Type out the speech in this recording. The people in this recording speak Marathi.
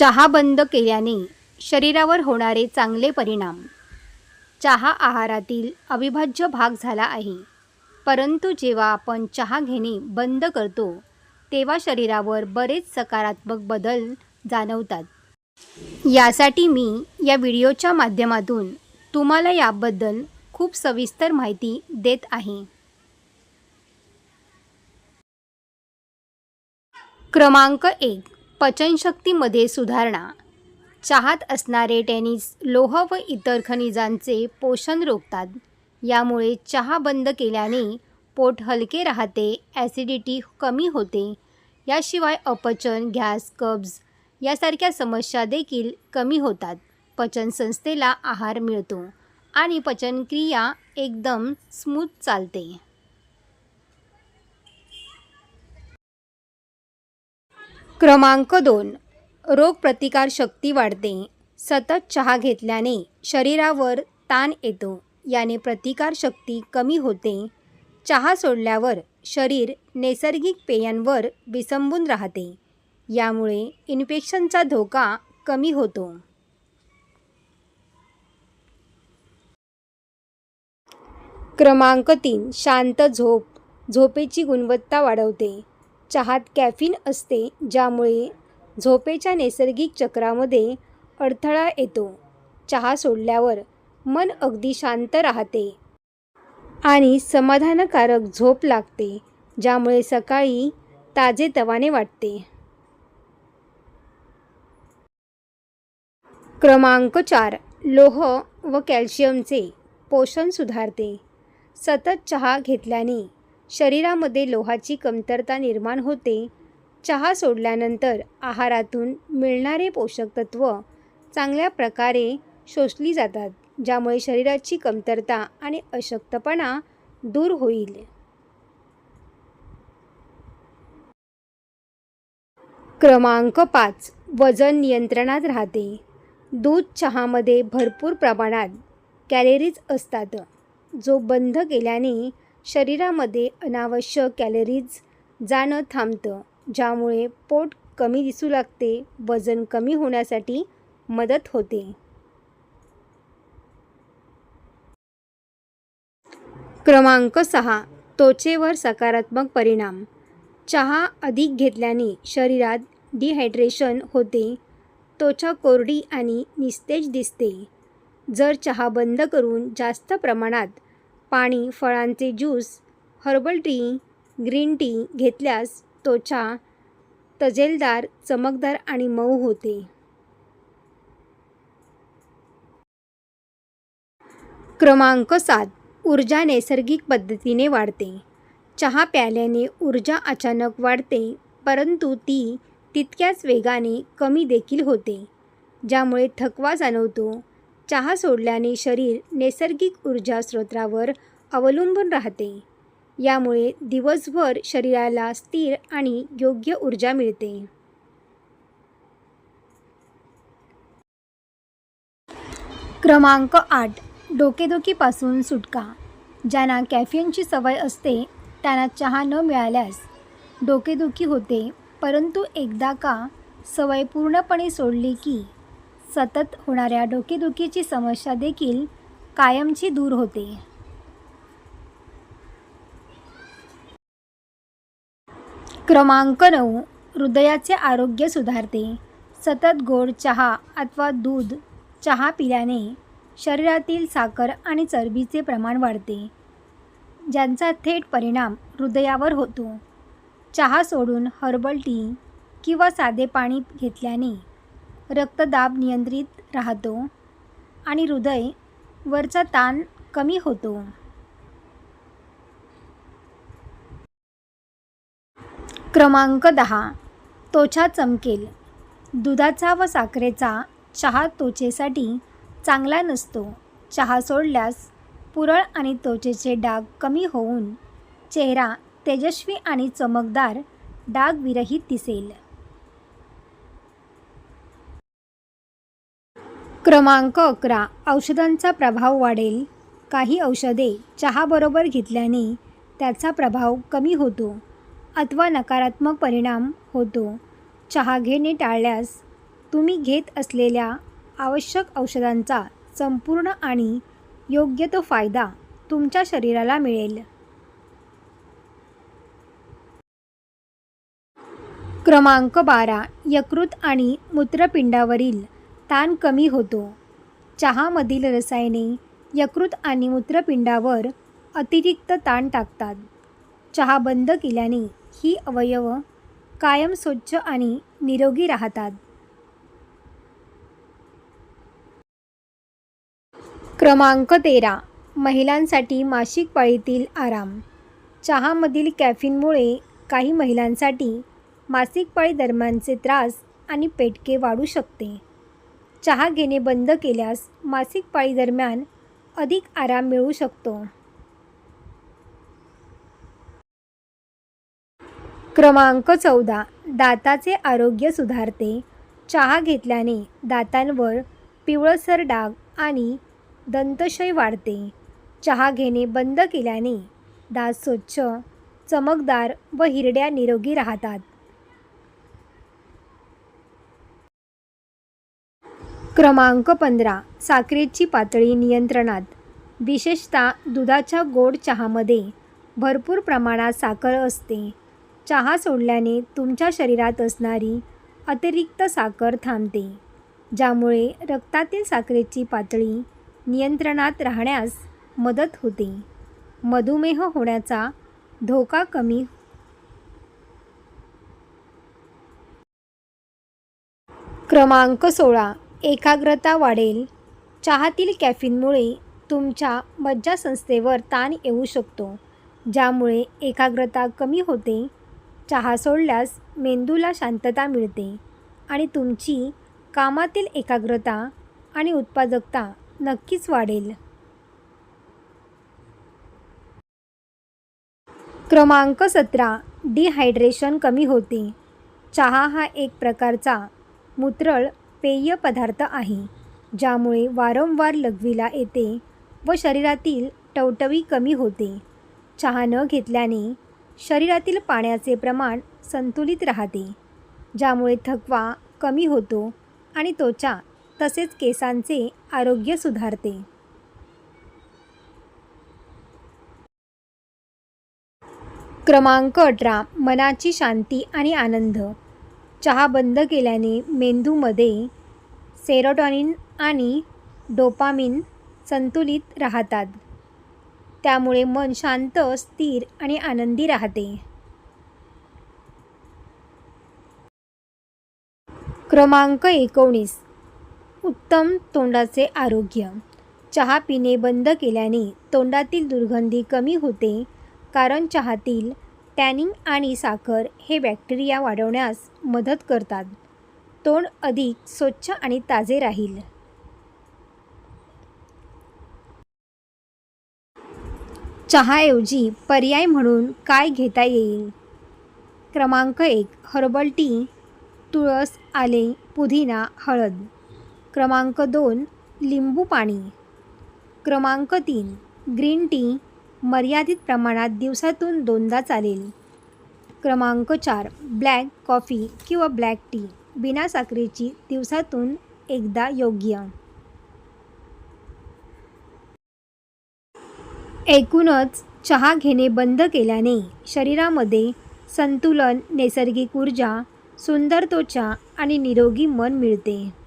चहा बंद केल्याने शरीरावर होणारे चांगले परिणाम. चहा आहारातील अविभाज्य भाग झाला आहे. परंतु जेव्हा आपण चहा घेणे बंद करतो तेव्हा शरीरावर बरेच सकारात्मक बदल जाणवतात. यासाठी मी या व्हिडिओच्या माध्यमातून तुम्हाला याबद्दल खूप सविस्तर माहिती देत आहे. क्रमांक एक. पचनशक्तीमध्ये सुधारणा. चहात असणारे टेनिस लोह व इतर खनिजांचे पोषण रोखतात. यामुळे चहा बंद केल्याने पोट हलके राहते ॲसिडिटी कमी होते. याशिवाय अपचन गॅस कब्ज यासारख्या समस्या देखील कमी होतात. पचनसंस्थेला आहार मिळतो आणि पचनक्रिया एकदम स्मूथ चालते. क्रमांक दोन. रोगप्रतिकारशक्ती वाढते. सतत चहा घेतल्याने शरीरावर ताण येतो. याने प्रतिकारशक्ती कमी होते. चहा सोडल्यावर शरीर नैसर्गिक पेयांवर विसंबून राहते. यामुळे इन्फेक्शनचा धोका कमी होतो. क्रमांक तीन. शांत झोप. झोपेची गुणवत्ता वाढवते. चहात कॅफिन असते ज्यामुळे झोपेच्या नैसर्गिक चक्रामध्ये अडथळा येतो. चहा सोडल्यावर मन अगदी शांत राहते आणि समाधानकारक झोप लागते ज्यामुळे सकाळी ताजेतवाने वाटते. क्रमांक चार लोह व कॅल्शियमचे पोषण सुधारते. सतत चहा घेतल्याने शरीरामध्ये लोहाची कमतरता निर्माण होते. चहा सोडल्यानंतर आहारातून मिळणारे पोषक तत्व चांगल्या प्रकारे शोषली जातात ज्यामुळे शरीराची कमतरता आणि अशक्तपणा दूर होईल. क्रमांक पाच. वजन नियंत्रणात राहते. दूध चहामध्ये भरपूर प्रमाणात कॅलरीज असतात जो बंद केल्याने शरीरामध्ये अनावश्यक कॅलरीज जाणं थांबतं ज्यामुळे पोट कमी दिसू लागते वजन कमी होण्यासाठी मदत होते. क्रमांक सहा त्वचेवर सकारात्मक परिणाम. चहा अधिक घेतल्याने शरीरात डिहायड्रेशन होते. त्वचा कोरडी आणि निस्तेज दिसते. जर चहा बंद करून जास्त प्रमाणात पाणी फळांचे juice herbal tea green tea घेतल्यास त्वचा तजेलदार चमकदार आणि मऊ होते. क्रमांक सात. ऊर्जा नैसर्गिक पद्धतीने वाढते. चहा प्यायल्याने ऊर्जा अचानक वाढते परंतु ती तितक्याच वेगाने कमी देखील होते ज्यामुळे थकवा जाणवतो चहा सोडल्याने शरीर नैसर्गिक ऊर्जा स्रोतावर अवलंबून राहते. यामुळे दिवसभर शरीराला स्थिर आणि योग्य ऊर्जा मिळते. क्रमांक आठ. डोकेदुखीपासून सुटका. ज्यांना कॅफिनची सवय असते त्यांना चहा न मिळाल्यास डोकेदुखी होते परंतु एकदा का सवय पूर्णपणे सोडली की सतत होणाऱ्या डोकेदुखीची समस्या देखील कायमची दूर होते. क्रमांक नऊ. हृदयाचे आरोग्य सुधारते. सतत गोड चहा अथवा दूध चहा पिल्याने शरीरातील साखर आणि चरबीचे प्रमाण वाढते ज्यांचा थेट परिणाम हृदयावर होतो. चहा सोडून हर्बल टी किंवा साधे पाणी घेतल्याने रक्तदाब नियंत्रित राहतो आणि हृदय वरचा ताण कमी होतो. क्रमांक दहा. त्वचा चमकेल. दुधाचा व साखरेचा चहा त्वचेसाठी चांगला नसतो. चहा सोडल्यास पुरळ आणि त्वचेचे डाग कमी होऊन चेहरा तेजस्वी आणि चमकदार डागविरहित दिसेल. क्रमांक अकरा. औषधांचा प्रभाव वाढेल. काही औषधे चहाबरोबर घेतल्याने त्याचा प्रभाव कमी होतो अथवा नकारात्मक परिणाम होतो. चहा घेणे टाळल्यास तुम्ही घेत असलेल्या आवश्यक औषधांचा संपूर्ण आणि योग्य तो फायदा तुमच्या शरीराला मिळेल. क्रमांक बारा. यकृत आणि मूत्रपिंडावरील ताण कमी होतो. चहामधील रसायने यकृत आणि मूत्रपिंडावर अतिरिक्त ताण टाकतात. चहा बंद केल्याने ही अवयव कायम स्वच्छ आणि निरोगी राहतात. क्रमांक तेरा. महिलांसाठी मासिक पाळीतील आराम. चहामधील कॅफिनमुळे काही महिलांसाठी मासिक पाळी दरम्यानचे त्रास आणि पेटके वाढू शकते. चहा घेणे बंद केल्यास मासिक पाळी दरम्यान अधिक आराम मिळू शकतो. क्रमांक चौदा. दाताचे आरोग्य सुधारते. चहा घेतल्याने दातांवर पिवळसर डाग आणि दंतशय वाढते. चहा घेणे बंद केल्याने दात स्वच्छ चमकदार व हिरड्या निरोगी राहतात. क्रमांक पंधरा साखरेची पातळी नियंत्रणात. विशेषतः दुधाच्या गोड चहामध्ये भरपूर प्रमाणात साखर असते. चहा सोडल्याने तुमच्या शरीरात असणारी अतिरिक्त साखर थांबते ज्यामुळे रक्तातील साखरेची पातळी नियंत्रणात राहण्यास मदत होते. मधुमेह होण्याचा धोका कमी हो- क्रमांक सोळा एकाग्रता वाढेल. चहातील कॅफिनमुळे तुमच्या मज्जासंस्थेवर ताण येऊ शकतो ज्यामुळे एकाग्रता कमी होते. चहा सोडल्यास मेंदूला शांतता मिळते आणि तुमची कामातील एकाग्रता आणि उत्पादकता नक्कीच वाढेल. क्रमांक सतरा डिहायड्रेशन कमी होते. चहा हा एक प्रकारचा मूत्रळ पेय पदार्थ आहे ज्यामुळे वारंवार लघवीला येते व शरीरातील टवटवी कमी होते. चहा न घेतल्याने शरीरातील पाण्याचे प्रमाण संतुलित राहते ज्यामुळे थकवा कमी होतो आणि त्वचा तसेच केसांचे आरोग्य सुधारते. क्रमांक अठरा मनाची शांती आणि आनंद. चहा बंद केल्याने मेंदूमध्ये सेरोटॉनिन आणि डोपामिन संतुलित राहतात. त्यामुळे मन शांत स्थिर आणि आनंदी राहते. क्रमांक एकोणीस. उत्तम तोंडाचे आरोग्य. चहा पिणे बंद केल्याने तोंडातील दुर्गंधी कमी होते कारण चहातील टॅनिंग आणि साखर हे बॅक्टेरिया वाढवण्यास मदत करतात. तोंड अधिक स्वच्छ आणि ताजे राहील. चहाऐवजी पर्याय म्हणून काय घेता येईल? क्रमांक एक हर्बल टी तुळस आले पुदिना हळद. क्रमांक दोन लिंबू पाणी. क्रमांक तीन ग्रीन टी मर्यादित प्रमाणात दिवसातून दोनदा चालेल. क्रमांक चार ब्लॅक कॉफी किंवा ब्लॅक टी बिना साखरेची दिवसातून एकदा योग्य. एकूणच चहा घेणे बंद केल्याने शरीरामध्ये संतुलन नैसर्गिक ऊर्जा सुंदर त्वचा आणि निरोगी मन मिळते.